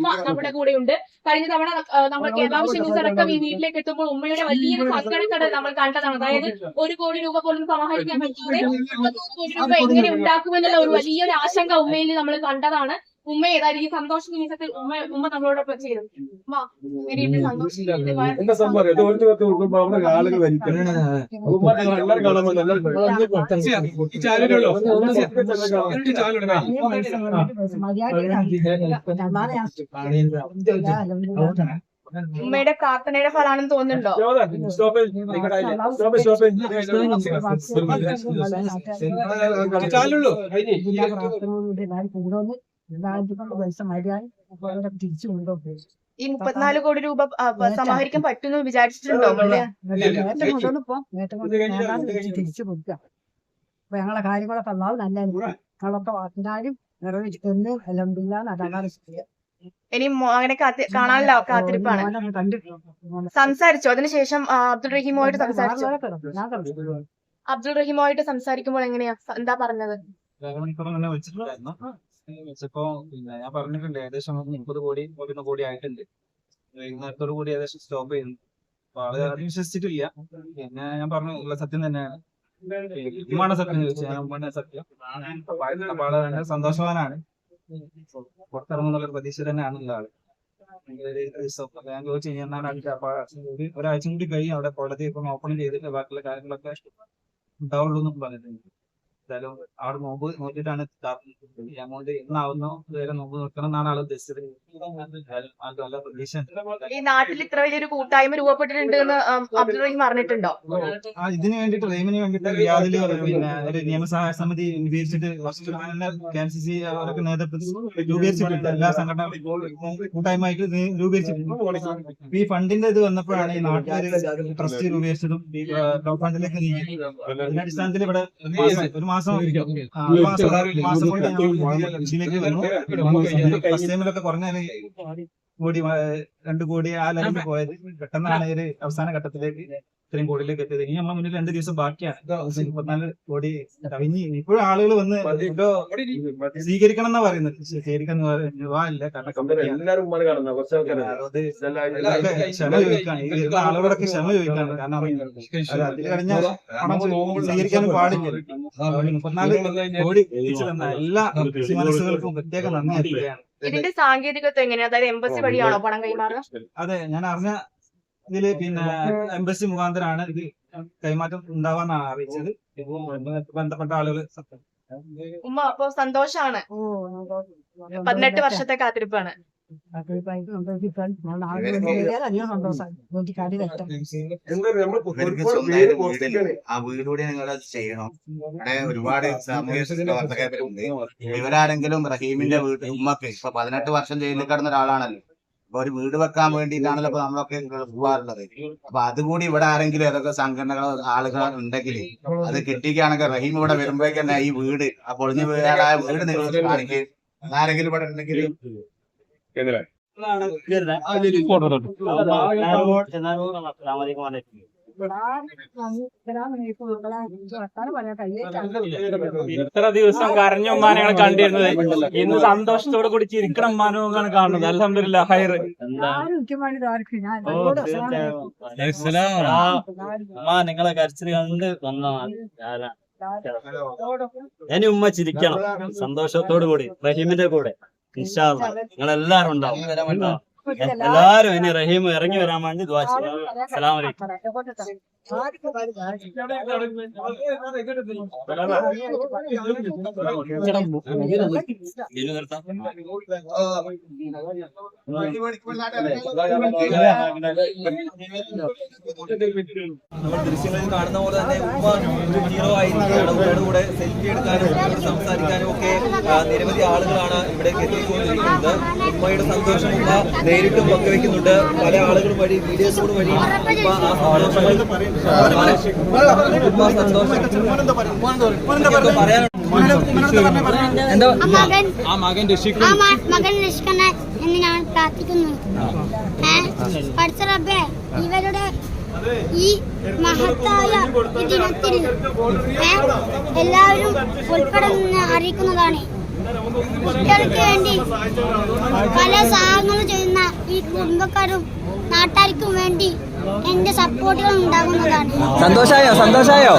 ഉമ്മ നമ്മുടെ കൂടെ ഉണ്ട് കഴിഞ്ഞ തവണ നമ്മൾ കേരളാവശ്യ ന്യൂസ് അടക്കം ഈ വീട്ടിലേക്ക് എത്തുമ്പോൾ ഉമ്മയുടെ വലിയൊരു സങ്കടക്കട നമ്മൾ കണ്ടതാണ്. അതായത് ഒരു കോടി രൂപ പോലും സമാഹരിക്കാൻ പറ്റാതെ കോടി രൂപ എങ്ങനെ ഉണ്ടാക്കുമെന്നുള്ള ഒരു വലിയൊരു ആശങ്ക ഉമ്മയിൽ നമ്മൾ കണ്ടതാണ്. ഉമ്മ ഏതായാലും ഈ സന്തോഷ നിമിഷത്തിൽ ഉമ്മ ഉമ്മ നമ്മളോടൊപ്പം ചെയ്തു ഉമ്മ എങ്ങനെയുണ്ട് സന്തോഷം എന്താ സംഭവം ഒരു ദിവസം കൊടുക്കുമ്പോ അവിടെ ആളുകൾ? ഉമ്മയുടെ പ്രാർത്ഥനയുടെ ഫലമാണെന്ന് തോന്നുന്നുണ്ടോ ഈ തിരിച്ചു കൊണ്ടുപോകും ഈ മുപ്പത്തിനാല് കോടി രൂപ ആ, സമാഹരിക്കാൻ പറ്റുമെന്ന് വിചാരിച്ചിട്ടുണ്ടോ ഉമ്മ? നേരത്തെ കൊണ്ടുവന്നപ്പോ നേരത്തെ കൊണ്ടുവന്ന് തിരിച്ചു കൊടുക്കുക. അപ്പൊ ഞങ്ങളെ കാര്യങ്ങളൊക്കെ അല്ലാതെ നല്ല ഞങ്ങളൊക്കെ വാക്കിനാലും ഇനി മോ- അങ്ങനെ കാത്തി കാണാനുള്ള കാത്തിരിപ്പാണ്. കണ്ടു സംസാരിച്ചോ? അതിനുശേഷം ആ, അബ്ദുൾ റഹീമുമായിട്ട് സംസാരിച്ചു? ഞാൻ അബ്ദുൾ റഹീമുമായിട്ട് സംസാരിക്കുമ്പോൾ എങ്ങനെയാ? എന്താ പറഞ്ഞത്? വിളിച്ചപ്പോ പിന്നെ ഞാൻ പറഞ്ഞിട്ടുണ്ട് ഏകദേശം മുപ്പത് കോടി മുപ്പത്തൊന്ന് കോടി ആയിട്ടുണ്ട്. വൈകുന്നേരത്തോടു കൂടി ഏകദേശം സ്റ്റോപ്പ് ചെയ്യുന്നു. അപ്പൊ ആൾ അത് വിശ്വസിച്ചിട്ടില്ല. പിന്നെ ഞാൻ പറഞ്ഞു ഉള്ള സത്യം തന്നെയാണ്. ഉമ്മാണ് സത്യം ചോദിച്ചു. ഞാൻ ഉമ്മാണ് സത്യം. അപ്പൊ ആൾ തന്നെ സന്തോഷവാനാണ്. പുറത്തിറങ്ങുന്നുള്ള പ്രതീക്ഷ തന്നെയാണ് ഉള്ള ആൾ. ഞാൻ ചോദിച്ചു കഴിഞ്ഞാൽ ഒരാഴ്ച കൂടി കഴിയും അവിടെ കോടതി ഇപ്പം ഓപ്പൺ ചെയ്തിട്ട് ബാക്കിയുള്ള കാര്യങ്ങളൊക്കെ ഉണ്ടാവുള്ളൂ എന്നും പറഞ്ഞിട്ടുണ്ട്. എന്തായാലും അവിടെ നോമ്പ് നോക്കിയിട്ടാണ് ഈ എമൗണ്ട് എന്നാവുന്നു ഇതുവരെ നോമ്പ് നോക്കണം എന്നാണ് ആൾ ഉദ്ദേശിച്ചത്. നല്ല പ്രതീക്ഷ ഈ നാട്ടിൽ ഇത്ര വലിയൊരു കൂട്ടായ്മ രൂപപ്പെട്ടിട്ടുണ്ട് എന്ന് ആ, അബ്ദുൾ റഹീം പറഞ്ഞിട്ടുണ്ടോ ആ ഇതിന് വേണ്ടിട്ട് റെയിമിന് വേണ്ടിട്ട് റിയാദിൽ പിന്നെ ഒരു നിയമസഹായ സമിതി രൂപീകരിച്ചിട്ട് കെ എം സി സി അവരൊക്കെ നേതൃത്വത്തിൽ രൂപീകരിച്ചിട്ടുണ്ട്. എല്ലാ സംഘടനകളും കൂട്ടായ്മയായിട്ട് രൂപീകരിച്ചിട്ടുണ്ട്. ഇപ്പൊ ഈ ഫണ്ടിന്റെ ഇത് വന്നപ്പോഴാണ് ഈ നാട്ടുകാർ ട്രസ്റ്റ് രൂപീകരിച്ചതും ഫണ്ടിലേക്ക് നീങ്ങി. അതിന്റെ അടിസ്ഥാനത്തിൽ ഇവിടെ ഒരു മാസം ഒരു മാസം കൊണ്ട് ഇതിലേക്ക് ഫസ്റ്റ് ടൈമിലൊക്കെ കുറഞ്ഞ കോടി രണ്ടു രണ്ട് കോടി ആ ലെവലിൽ പോയത് പെട്ടെന്നാണ് ഒരു അവസാന ഘട്ടത്തിലേക്ക് ഇത്രയും കോടിയിലേക്ക് എത്തിയത്. ഇനി നമ്മളെ മുന്നിൽ രണ്ട് ദിവസം ബാക്കിയാണ്. മുപ്പത്തിനാല് കോടി കഴിഞ്ഞ് ഇപ്പോഴും ആളുകൾ വന്ന് സ്വീകരിക്കണം എന്നാ പറയുന്നത്. സ്വീകരിക്കാൻ കാരണം ക്ഷമ ചോദിക്കാണ്. ആളുകളൊക്കെ ക്ഷമ ചോദിക്കാണ്. കാരണം അത് അതിൽ കഴിഞ്ഞ പണം സ്വീകരിക്കാനും പാടില്ല. മുപ്പത്തിനാല് കോടി തന്ന എല്ലാ മനസ്സുകൾക്കും പ്രത്യേക നന്ദി. അറിയിക്കുകയാണ് ഇതിന്റെ സാങ്കേതികത്വം എങ്ങനെയാ? അതായത് എംബസി വഴിയാണോ പണം കൈമാറുക? അതെ ഞാൻ അറിഞ്ഞ ഇതിൽ പിന്നെ എംബസി മുഖാന്തരാണ് ഇത് കൈമാറ്റം ഉണ്ടാവാന്നാണ് അറിയിച്ചത്. ബന്ധപ്പെട്ട ആളുകൾ ഉമ്മ അപ്പൊ സന്തോഷാണ്. പതിനെട്ട് വർഷത്തെ കാത്തിരിപ്പാണ്. ആ വീടിലൂടെ നിങ്ങൾ അത് ചെയ്യണം? ഇവിടെ ഒരുപാട് സാമൂഹ്യ പ്രവർത്തകരുണ്ട് ഇവരാരെങ്കിലും റഹീമിന്റെ വീട്ടിൽ ഉമ്മക്ക് ഇപ്പൊ പതിനെട്ട് വർഷം ജയിലിൽ കിടന്ന ഒരാളാണല്ലോ. ഒരു വീട് വെക്കാൻ വേണ്ടിയിട്ടാണല്ലോ ഇപ്പൊ നമ്മളൊക്കെ പോവാറുള്ളത് അപ്പൊ അതുകൂടി ഇവിടെ ആരെങ്കിലും ഏതൊക്കെ സംഘടനകളോ ആളുകൾ ഉണ്ടെങ്കിൽ അത് കിട്ടിക്കാണെങ്കിൽ റഹീം ഇവിടെ വരുമ്പോഴേക്ക് തന്നെ ഈ വീട് ആ പൊളിഞ്ഞു വീടായ വീട് നിങ്ങൾ ആരെങ്കിലും ഇവിടെ ഉണ്ടെങ്കിൽ കേന്ദ്രം ഇത്ര ദിവസം കരഞ്ഞ ഉമ്മാനെയാണ് കണ്ടിരുന്നത് ഇന്ന് സന്തോഷത്തോടെ കൂടി ചിരിക്കണ ഉമ്മാനോക്കാണ് കാണുന്നത്. അലഹമില്ല ഹൈർ ഉമ്മ നിങ്ങളെ കരച്ചിൽ കണ്ട് വന്നതാണ് ഇനി ഉമ്മ ചിരിക്കണം. സന്തോഷത്തോടു കൂടി റഹീമിന്റെ കൂടെ. നിങ്ങളെല്ലാരും ഉണ്ടാവും. എല്ലാരും ഇനി റഹീം ഇറങ്ങി വരാൻ വേണ്ടി ദ്വാ ചെയ്യും അസ്സലാമു അലൈക്കും. ഇരു നിർത്താം. നമ്മൾ ദൃശ്യങ്ങളിൽ കാണുന്ന പോലെ തന്നെ ഉമ്മ ഹീറോ ആയിരിക്കുകയാണ് ഉമ്മയുടെ കൂടെ സെൽഫി എടുക്കാനും സംസാരിക്കാനും ഒക്കെ നിരവധി ആളുകളാണ് ഇവിടേക്ക് എത്തിക്കൊണ്ടിരിക്കുന്നത് ഉമ്മയുടെ സന്തോഷം ഉമ്മ നേരിട്ടും പങ്കുവെക്കുന്നുണ്ട് പല ആളുകൾ വഴി വീഡിയോസോട് വഴി ഉമ്മ ആ സന്തോഷങ്ങൾ ആ മകൻ ആ മകൻ രക്ഷിക്കും ആ മകൻ രക്ഷിക്കണേ എന്ന് ഞാൻ പ്രാർത്ഥിക്കുന്നു. പഠിച്ച റബ്ബേ ഇവരുടെ ഈ മഹത്തായ ദിനത്തിൽ എല്ലാവരും ഉൾപ്പെടുന്ന അറിയിക്കുന്നതാണ്. കുട്ടികൾക്ക് വേണ്ടി പല സഹായങ്ങളും ചെയ്യുന്ന കുടുംബക്കാരും നാട്ടുകാർക്കും വേണ്ടി എന്റെ സപ്പോർട്ടുകൾ ഉണ്ടാകുന്നതാണ്. സന്തോഷായോ? സന്തോഷായോ?